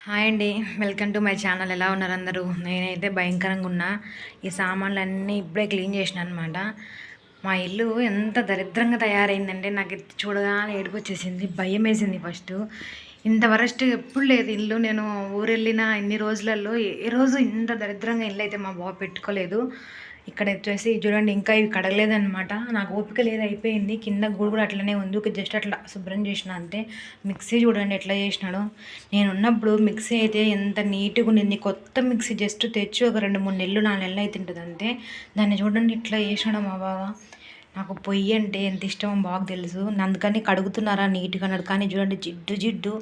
Hi అండి. Welcome to my channel. ఎలా ఉన్నారు అందరూ? నేనైతే భయంకరంగా ఉన్నా. ఈ సామాన్లు అన్నీ ఇప్పుడే క్లీన్ చేసిన అనమాట మా ఇల్లు ఎంత దరిద్రంగా తయారైందంటే నాకు చూడగానే ఏడుపు వచ్చేసింది భయం వేసింది ఫస్ట్. ఇంత వరస్ట్ ఎప్పుడు లేదు ఇల్లు. నేను ఊరు వెళ్ళిన ఇన్ని రోజులలో ఏ రోజు ఇంత దరిద్రంగా ఇల్లు అయితే మా బాబు పెట్టుకోలేదు. ఇక్కడ వచ్చేసి చూడండి ఇంకా ఇవి కడగలేదనమాట నాకు ఓపిక లేదు అయిపోయింది. కింద గూడు కూడా అట్లనే ఉంది. ఒక జస్ట్ అట్లా శుభ్రం చేసిన అంతే. మిక్సీ చూడండి ఎట్లా చేసినాడు. నేను ఉన్నప్పుడు మిక్సీ అయితే ఎంత నీట్గా ఉండింది. కొత్త మిక్సీ జస్ట్ తెచ్చి ఒక రెండు మూడు నెలలు నాలుగు నెలలు అయితే ఉంటుంది అంతే. దాన్ని చూడండి ఇట్లా చేసినాడు మా బావ. నాకు పొయ్యి అంటే ఎంత ఇష్టమో బాగా తెలుసు. అందుకని కడుగుతున్నారా నీట్గా అన్నాడు. కానీ చూడండి జిడ్డు జిడ్డు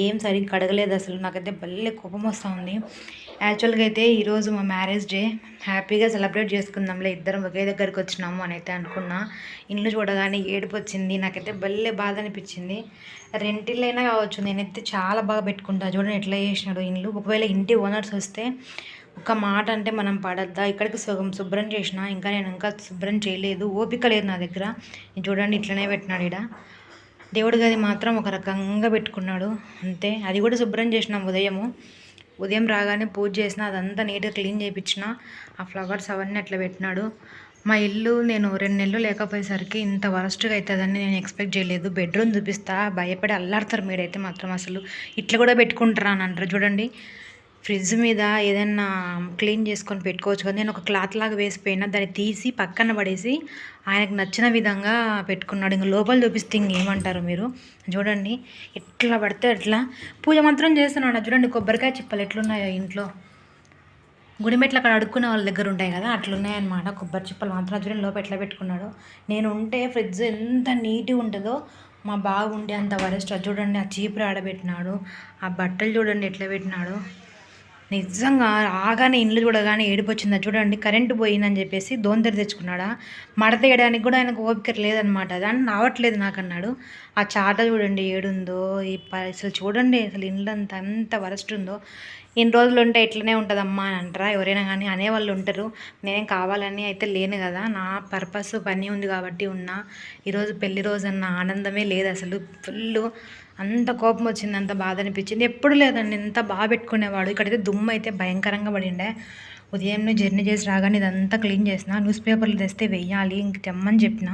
ఏం సరిగ్గా కడగలేదు అసలు. నాకైతే భలే కోపం వస్తూ ఉంది. యాక్చువల్గా అయితే ఈరోజు మా మ్యారేజ్ డే. హ్యాపీగా సెలబ్రేట్ చేసుకుందాంలే. ఇద్దరం ఒకే దగ్గరికి వచ్చినాము అని అయితే అనుకున్నా. ఇల్లు చూడగానే ఏడుపు వచ్చింది. నాకైతే భలే బాధ అనిపించింది. రెంటిల్లైనా కావచ్చు నేనైతే చాలా బాగా పెట్టుకుంటా. చూడండి ఎట్లా చేసినాడు ఇల్లు ఒకవేళ ఇంటి ఓనర్స్ వస్తే ఒక మాట అంటే మనం పడద్దా? ఇక్కడికి సుగం శుభ్రం చేసిన ఇంకా నేను ఇంకా శుభ్రం చేయలేదు. ఓపిక లేదు నా దగ్గర. నేను చూడండి ఇట్లనే పెట్టినాడు ఇడ దేవుడి గది మాత్రం ఒక రకంగా పెట్టుకున్నాడు. అంతే. అది కూడా శుభ్రం చేసినాం ఉదయము. ఉదయం రాగానే పూజ చేసిన అదంతా నీట్గా క్లీన్ చేయించిన ఆ ఫ్లవర్స్ అవన్నీ అట్లా పెట్టినాడు. మా ఇల్లు నేను రెండు నెలలు లేకపోయేసరికి ఇంత వరస్ట్గా అవుతుందని నేను ఎక్స్పెక్ట్ చేయలేదు. బెడ్రూమ్ చూపిస్తా భయపడి అల్లాడతారు మీరైతే మాత్రం అసలు. ఇట్లా కూడా పెట్టుకుంటారా అని అంటారు చూడండి. ఫ్రిడ్జ్ మీద ఏదైనా క్లీన్ చేసుకొని పెట్టుకోవచ్చు కదా. నేను ఒక క్లాత్ లాగా వేసిపోయినా దాన్ని తీసి పక్కన పడేసి ఆయనకు నచ్చిన విధంగా పెట్టుకున్నాడు. ఇంక లోపల చూపిస్తే ఇంకేమంటారు మీరు? చూడండి ఎట్లా పడితే అట్లా. పూజ మాత్రం చేస్తున్నాడు చూడండి కొబ్బరికాయ చిప్పలు ఎట్లున్నాయో ఇంట్లో. గుడిమెట్లు అక్కడ అడుక్కునే వాళ్ళ దగ్గర ఉంటాయి కదా అట్లున్నాయన్నమాట కొబ్బరి చిప్పలు మాత్రం. చూడండి లోపల ఎట్లా పెట్టుకున్నాడు. నేను ఉంటే ఫ్రిడ్జ్ ఎంత నీట్గా ఉంటుందో మా బాగుండే ఉండే అంత వరెస్ట్. చూడండి ఆ చీపురు ఆడబెట్టినాడు. ఆ బట్టలు చూడండి ఎట్లా పెట్టినాడు. నిజంగా రాగానే ఇండ్లు చూడగానే ఏడిపోచ్చిందా. చూడండి కరెంటు పోయిందని చెప్పేసి దోంతరి తెచ్చుకున్నాడా? మడత వేయడానికి కూడా ఆయనకు ఓపిక లేదనమాట దాన్ని రావట్లేదు నాకన్నాడు. ఆ చాట చూడండి ఏడుందో ఈ అసలు చూడండి అసలు ఇండ్లంతా ఎంత వరస్ట్ ఉందో ఇన్ని రోజులు ఉంటే ఇట్లనే ఉంటుందమ్మా అని అంటారా? ఎవరైనా కానీ అనేవాళ్ళు ఉంటారు. నేనేం కావాలని అయితే లేను కదా. నా పర్పస్ పని ఉంది కాబట్టి ఉన్నా. ఈరోజు పెళ్ళి రోజు అన్న ఆనందమే లేదు అసలు. ఫుల్ అంత కోపం వచ్చింది అంత బాధ అనిపించింది. ఎప్పుడు లేదండి ఎంత బాగా పెట్టుకునేవాడు. ఇక్కడైతే దుమ్ము అయితే భయంకరంగా పడిండే. ఉదయం జర్నీ చేసి రాగానే ఇదంతా క్లీన్ చేసిన న్యూస్ పేపర్లు తెస్తే వెయ్యాలి ఇంక తెమ్మని చెప్పిన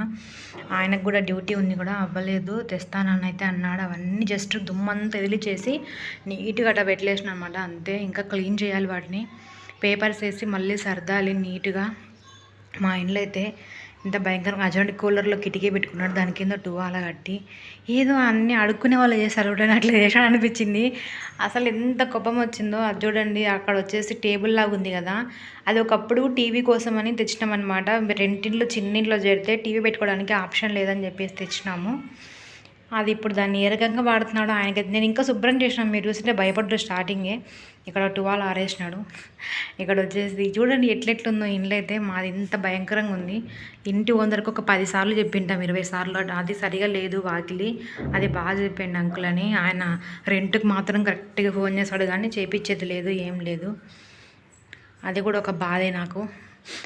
ఆయనకు కూడా డ్యూటీ ఉంది కూడా అవ్వలేదు తెస్తానని అయితే అన్నాడు. అవన్నీ జస్ట్ దుమ్మంతా వదిలి చేసి నీట్గా అట్లా పెట్టలేసిన అనమాట అంతే ఇంకా క్లీన్ చేయాలి వాటిని. పేపర్స్ వేసి మళ్ళీ సర్దాలి నీట్గా. మా ఇంట్లో అయితే ఇంత భయంకరంగా అజండి కూలర్లో కిటికీ పెట్టుకున్నాడు దాని కింద టువాల కట్టి ఏదో అన్నీ అడుక్కునే వాళ్ళు చేశారు చూడండి అట్లా చేశాడు అనిపించింది. అసలు ఎంత కోపం వచ్చిందో అది చూడండి అక్కడ వచ్చేసి టేబుల్ లాగా ఉంది కదా అది ఒకప్పుడు టీవీ కోసం అని తెచ్చినామన్నమాట. రెంటింట్లో చిన్నింట్లో చేరితే టీవీ పెట్టుకోవడానికి ఆప్షన్ లేదని చెప్పేసి తెచ్చినాము. అది ఇప్పుడు దాన్ని ఏ రకంగా వాడుతున్నాడో ఆయనకి నేను ఇంకా శుభ్రం చేసినాను. మీరు చూస్తుంటే భయపడ్డు స్టార్టింగే. ఇక్కడ టువాల్ ఆరేసినాడు. ఇక్కడ వచ్చేసి చూడండి ఎట్లెట్లుందో ఇండ్లు అయితే మాది ఇంత భయంకరంగా ఉంది. ఇంటి ఓనర్కి ఒక పదిసార్లు చెప్పింటాం ఇరవై సార్లు. అది సరిగా లేదు వాకిలి. అది బాగా చెప్పిండు అంకుల్ అని ఆయన రెంట్కి మాత్రం కరెక్ట్గా ఫోన్ చేస్తాడు కానీ చేపించేది లేదు ఏం లేదు. అది కూడా ఒక బాధే నాకు.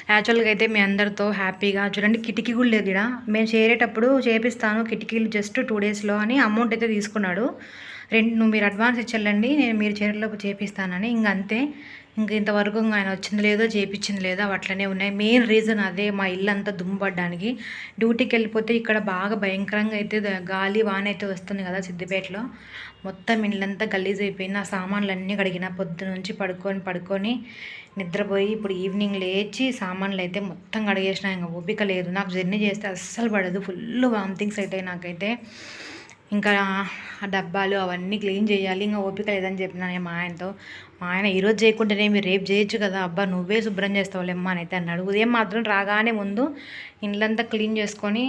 యాక్చువల్గా అయితే మీ అందరితో హ్యాపీగా చూడండి కిటికీ కూడా లేదు ఇక్కడ మేము చేరేటప్పుడు చేపిస్తాను కిటికీలు జస్ట్ టూ డేస్లో అని అమౌంట్ అయితే తీసుకున్నాడు. రెండు నువ్వు మీరు అడ్వాన్స్ ఇచ్చేళ్ళండి నేను మీరు చేరేలోపు చేపిస్తానని. ఇంక అంతే. ఇంక ఇంతవరకు ఆయన వచ్చింది లేదో చేపించింది లేదో అట్లనే ఉన్నాయి. మెయిన్ రీజన్ అదే మా ఇల్లు అంతా దుమ్ముపడ్డానికి డ్యూటీకి వెళ్ళిపోతే ఇక్కడ బాగా భయంకరంగా అయితే గాలి వాన అయితే వస్తుంది కదా సిద్దిపేటలో. మొత్తం ఇల్లంతా గలీజ్ అయిపోయింది. ఆ సామాన్లు అన్నీ కడిగిన పొద్దు నుంచి పడుకొని పడుకొని నిద్రపోయి ఇప్పుడు ఈవినింగ్ లేచి సామాన్లు అయితే మొత్తం కడిగేసిన ఇంకా ఓపిక లేదు. నాకు జర్నీ చేస్తే అస్సలు పడదు. ఫుల్ వామిటింగ్స్ అయితే నాకైతే. ఇంకా ఆ డబ్బాలు అవన్నీ క్లీన్ చేయాలి. ఇంకా ఓపిక లేదని చెప్పినాను మా ఆయనతో. మా ఆయన ఈరోజు చేయకుంటేనే మీరు రేపు చేయొచ్చు కదా. అబ్బా నువ్వే శుభ్రం చేస్తావులేమ్మా అని అయితే అన్నాడు. ఉదయం మాత్రం రాగానే ముందు ఇండ్లంతా క్లీన్ చేసుకొని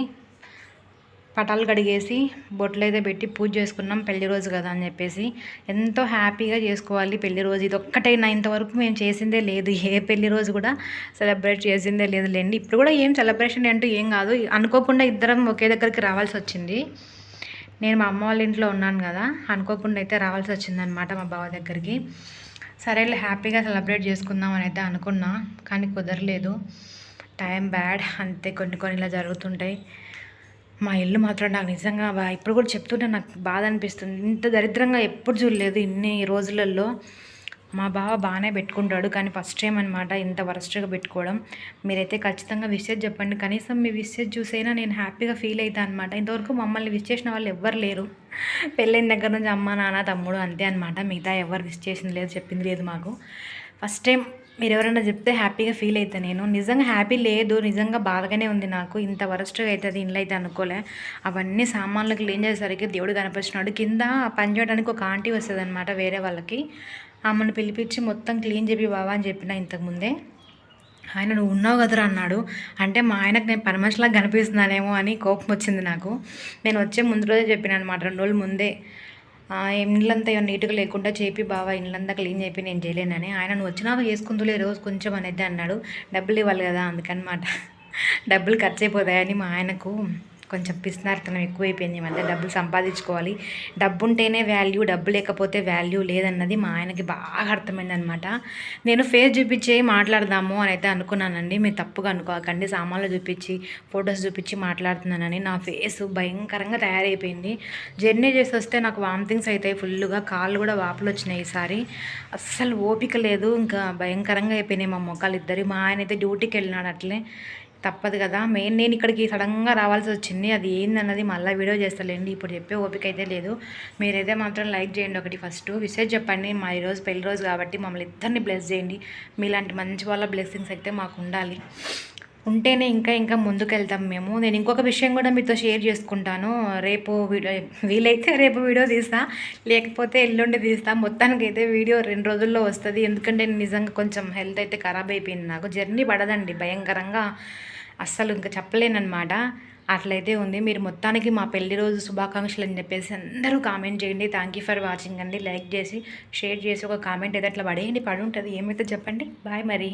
పటాలు కడిగేసి బొట్లు అయితే పెట్టి పూజ చేసుకున్నాం పెళ్ళి రోజు కదా అని చెప్పేసి. ఎంతో హ్యాపీగా చేసుకోవాలి పెళ్ళి రోజు. ఇది ఒక్కటైనా ఇంతవరకు మేము చేసిందే లేదు. ఏ పెళ్ళి రోజు కూడా సెలబ్రేట్ చేసిందే లేదు లేండి. ఇప్పుడు కూడా ఏం సెలబ్రేషన్ అంటూ ఏం కాదు. అనుకోకుండా ఇద్దరం ఒకే దగ్గరికి రావాల్సి వచ్చింది. నేను మా అమ్మ వాళ్ళ ఇంట్లో ఉన్నాను కదా అనుకోకుండా అయితే రావాల్సి వచ్చిందనమాట మా బావ దగ్గరికి. సరేలే హ్యాపీగా సెలబ్రేట్ చేసుకుందాం అని అయితే అనుకున్నా కానీ కుదరలేదు. టైం బ్యాడ్ అంతే కొన్ని కొన్ని ఇలా జరుగుతుంటాయి. మా ఇల్లు మాత్రం నాకు నిజంగా ఇప్పుడు కూడా చెప్తుంటే నాకు బాధ అనిపిస్తుంది. ఇంత దరిద్రంగా ఎప్పుడు చూడలేదు ఇన్ని రోజులలో. మా బావ బాగానే పెట్టుకుంటాడు కానీ ఫస్ట్ టైం అనమాట ఇంత వరస్ట్గా పెట్టుకోవడం. మీరైతే ఖచ్చితంగా విషయం చెప్పండి. కనీసం మీ విషయం చూసైనా నేను హ్యాపీగా ఫీల్ అవుతాను అనమాట ఇంతవరకు మమ్మల్ని విష్ చేసిన వాళ్ళు ఎవ్వరు లేరు. పెళ్ళైన దగ్గర నుంచి అమ్మ నాన్న తమ్ముడు అంతే అనమాట మిగతా ఎవరు విష్ చేసింది లేదు చెప్పింది లేదు మాకు. ఫస్ట్ టైం మీరు ఎవరైనా చెప్తే హ్యాపీగా ఫీల్ అవుతాను నేను. నిజంగా హ్యాపీ లేదు నిజంగా బాధగానే ఉంది నాకు. ఇంత వరస్ట్గా అవుతుంది ఇంట్లో అయితే అనుకోలే. అవన్నీ సామాన్లు క్లీన్ చేసేసరికి దేవుడు కనిపించినాడు కింద పని చేయడానికి ఒక ఆంటీ వస్తుంది అనమాట వేరే వాళ్ళకి. ఆమెను పిలిపించి మొత్తం క్లీన్ చెప్పి బావా అని చెప్పిన ఇంతకుముందే ఆయన నువ్వు ఉన్నావు కదరా అన్నాడు. అంటే మా ఆయనకు నేను పని మనిషిలా కనిపిస్తున్నానేమో అని కోపం వచ్చింది నాకు. నేను వచ్చే ముందు రోజే చెప్పిన అనమాట రెండు రోజుల ముందే ఇండ్లంతా నీట్గా లేకుండా చేపి బావా ఇండ్లంతా క్లీన్ చేపి నేను చేయలేనని. ఆయన నువ్వు వచ్చినాక చేసుకుందులే రోజు కొంచెం అనేది అన్నాడు. డబ్బులు ఇవ్వాలి కదా అందుకనమాట. డబ్బులు ఖర్చు అయిపోతాయని మా ఆయనకు కొంచెం పిసినార్తనం ఎక్కువైపోయింది ఈ మధ్య. డబ్బులు సంపాదించుకోవాలి. డబ్బు ఉంటేనే వాల్యూ డబ్బు లేకపోతే వాల్యూ లేదన్నది మా ఆయనకి బాగా అర్థమైంది అనమాట నేను ఫేస్ చూపించి మాట్లాడదాము అని అయితే అనుకున్నానండి. మీరు తప్పుగా అనుకోకండి సామాన్లు చూపించి ఫొటోస్ చూపించి మాట్లాడుతున్నానని నా ఫేస్ భయంకరంగా తయారైపోయింది. జర్నీ చేసి వస్తే నాకు వామిటింగ్స్ అవుతాయి ఫుల్గా కాళ్ళు కూడా వాపులు వచ్చినాయి ఈసారి. అస్సలు ఓపిక లేదు. ఇంకా భయంకరంగా అయిపోయినాయి మా మొక్కలు ఇద్దరు. మా ఆయన అయితే డ్యూటీకి వెళ్ళినాడు అట్లే. తప్పదు కదా. మెయిన్ నేను ఇక్కడికి సడన్గా రావాల్సి వచ్చింది. అది ఏందన్నది మళ్ళీ వీడియో చేస్తలేండి. ఇప్పుడు చెప్పే ఓపిక అయితే లేదు. మీరైతే మాత్రం లైక్ చేయండి ఒకటి ఫస్ట్. విషయం చెప్పండి మా ఈరోజు పెళ్ళి రోజు కాబట్టి మమ్మల్ని ఇద్దరిని బ్లెస్ చేయండి. మీలాంటి మంచి వాళ్ళ బ్లెస్సింగ్స్ అయితే మాకు ఉండాలి. ఉంటేనే ఇంకా ఇంకా ముందుకెళ్తాం మేము. నేను ఇంకొక విషయం కూడా మీతో షేర్ చేసుకుంటాను. రేపు వీడియో వీలైతే రేపు వీడియో తీస్తా లేకపోతే ఎల్లుండి తీస్తా. మొత్తానికి అయితే వీడియో రెండు రోజుల్లో వస్తుంది. ఎందుకంటే నిజంగా కొంచెం హెల్త్ అయితే ఖరాబ్ అయిపోయింది నాకు. జర్నీ పడదండి భయంకరంగా. అస్సలు ఇంకా చెప్పలేనమాట అట్లయితే ఉంది. మీరు మొత్తానికి మా పెళ్ళి రోజు శుభాకాంక్షలు అని చెప్పేసి అందరూ కామెంట్ చేయండి. థ్యాంక్ యూ ఫర్ వాచింగ్ అండి. లైక్ చేసి షేర్ చేసి ఒక కామెంట్ అయితే అట్లా పడేయండి. పడి ఉంటుంది ఏమైతే చెప్పండి. బాయ్ మరి.